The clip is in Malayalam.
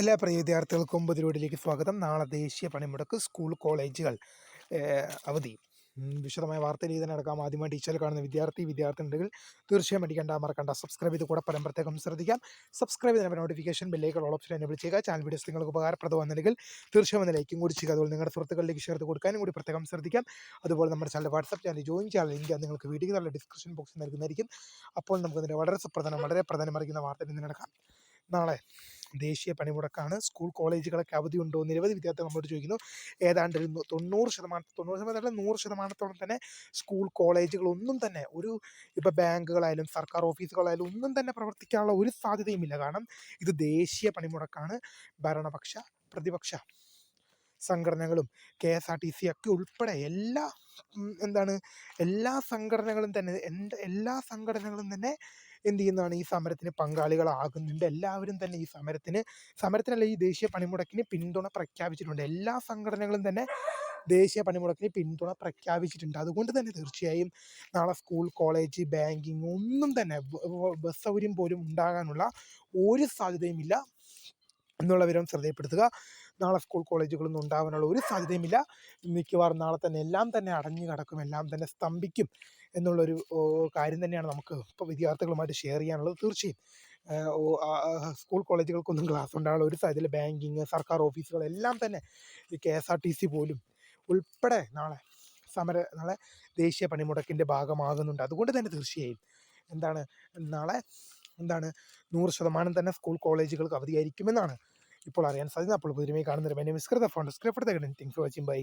എല്ലാ പ്രിയ വിദ്യാർത്ഥികൾക്കും പുതിരോടിലേക്ക് സ്വാഗതം. നാളെ ദേശീയ പണിമുടക്ക് സ്കൂൾ കോളേജുകൾ അവധി. വിശദമായ വാർത്തയിൽ തന്നെ നടക്കാം ആദ്യമായി ടീച്ചർ കാണുന്ന വിദ്യാർത്ഥി വിദ്യാർത്ഥിനികൾ തീർച്ചയായും അടിക്കേണ്ട മറക്കണ്ട. സബ്സ്ക്രൈബ് ചെയ്ത് കൂടെ പരം പ്രത്യേകം ശ്രദ്ധിക്കാം സബ്സ്ക്രൈബ് ചെയ്യുന്ന നോട്ടിഫിക്കേഷൻ ബെല്ലേക്ക് ഓൾ ഓപ്ഷൻ എനേബിൾ ചെയ്യുക. ചാനൽ വീഡിയോസ് നിങ്ങൾക്ക് ഉപകാരപ്രദമാണെങ്കിൽ തീർച്ചയായും ഒന്ന് ലൈക്കും കൂടി ചെയ്യുക. അതുപോലെ നിങ്ങളുടെ സുഹൃത്തുക്കളിലേക്ക് ചെയ്ത് കൊടുക്കാനും കൂടി പ്രത്യേകം ശ്രദ്ധിക്കാം. അതുപോലെ നമ്മുടെ ചാനൽ വാട്സ്ആപ്പ് ചാനൽ ജോയിൻ ചെയ്യാൻ ലിങ്ക് നിങ്ങൾക്ക് വീഡിയോ നല്ല ഡിസ്ക്രിപ്ഷൻ ബോക്സിൽ നൽകുന്നതായിരിക്കും. അപ്പോൾ നമുക്ക് ഇതിന്റെ വളരെ സുപ്രധാനം വളരെ പ്രധാനമായിരിക്കുന്ന വാർത്ത ഇന്ന് നടക്കാം. നാളെ ദേശീയ പണിമുടക്കാണ്. സ്കൂൾ കോളേജുകളൊക്കെ അവധി ഉണ്ടോ നിരവധി വിദ്യാർത്ഥികൾ നമ്മളോട് ചോദിക്കുന്നു. ഏതാണ്ട് ഒരു തൊണ്ണൂറ് ശതമാനം തൊണ്ണൂറ് ശതമാനം നൂറ് ശതമാനത്തോളം തന്നെ സ്കൂൾ കോളേജുകളൊന്നും തന്നെ ഒരു ഇപ്പോൾ ബാങ്കുകളായാലും സർക്കാർ ഓഫീസുകളായാലും ഒന്നും തന്നെ പ്രവർത്തിക്കാനുള്ള ഒരു സാധ്യതയുമില്ല. കാരണം ഇത് ദേശീയ പണിമുടക്കാണ്. ഭരണപക്ഷ പ്രതിപക്ഷ സംഘടനകളും K S R T C ഒക്കെ ഉൾപ്പെടെ എല്ലാ എന്താണ് എല്ലാ സംഘടനകളും തന്നെ എല്ലാ സംഘടനകളും തന്നെ എന്ത് ചെയ്യുന്നതാണ് ഈ സമരത്തിന് പങ്കാളികളാകുന്നുണ്ട്. എല്ലാവരും തന്നെ ഈ സമരത്തിന് സമരത്തിനല്ല ഈ ദേശീയ പണിമുടക്കിന് പിന്തുണ പ്രഖ്യാപിച്ചിട്ടുണ്ട്. എല്ലാ സംഘടനകളും തന്നെ ദേശീയ പണിമുടക്കിന് പിന്തുണ പ്രഖ്യാപിച്ചിട്ടുണ്ട്. അതുകൊണ്ട് തന്നെ തീർച്ചയായും നാളെ സ്കൂൾ കോളേജ് ബാങ്കിങ് ഒന്നും തന്നെ ബസ് സൗകര്യം പോലും ഉണ്ടാകാനുള്ള ഒരു സാധ്യതയുമില്ല. എന്നുള്ള വിവരം ശ്രദ്ധയപ്പെടുത്തുക നാളെ സ്കൂൾ കോളേജുകളൊന്നും ഉണ്ടാകാനുള്ള ഒരു സാധ്യതയുമില്ല. മിക്കവാറും നാളെ തന്നെ എല്ലാം തന്നെ അടഞ്ഞു കിടക്കും. എല്ലാം തന്നെ സ്തംഭിക്കും എന്നുള്ളൊരു കാര്യം തന്നെയാണ് നമുക്ക് ഇപ്പോൾ വിദ്യാർത്ഥികളുമായിട്ട് ഷെയർ ചെയ്യാനുള്ളത്. തീർച്ചയായും സ്കൂൾ കോളേജുകൾക്കൊന്നും ക്ലാസ് ഉണ്ടാകാനുള്ള ഒരു സാധ്യതയില്ല. ബാങ്കിങ് സർക്കാർ ഓഫീസുകൾ എല്ലാം തന്നെ ഈ K S R T C പോലും ഉൾപ്പെടെ നാളെ സമര നാളെ ദേശീയ പണിമുടക്കിന്റെ ഭാഗമാകുന്നുണ്ട്. അതുകൊണ്ട് തന്നെ തീർച്ചയായും എന്താണ് നാളെ എന്താണ് നൂറ് ശതമാനം തന്നെ സ്കൂൾ കോളേജുകൾക്ക് അവധിയായിരിക്കുമെന്നാണ് ഇപ്പോൾ അറിയാൻ സാധ്യത അപ്പോൾ പുതിയ കാണുന്നവരും. മിസ്കൃത phone script things watching bye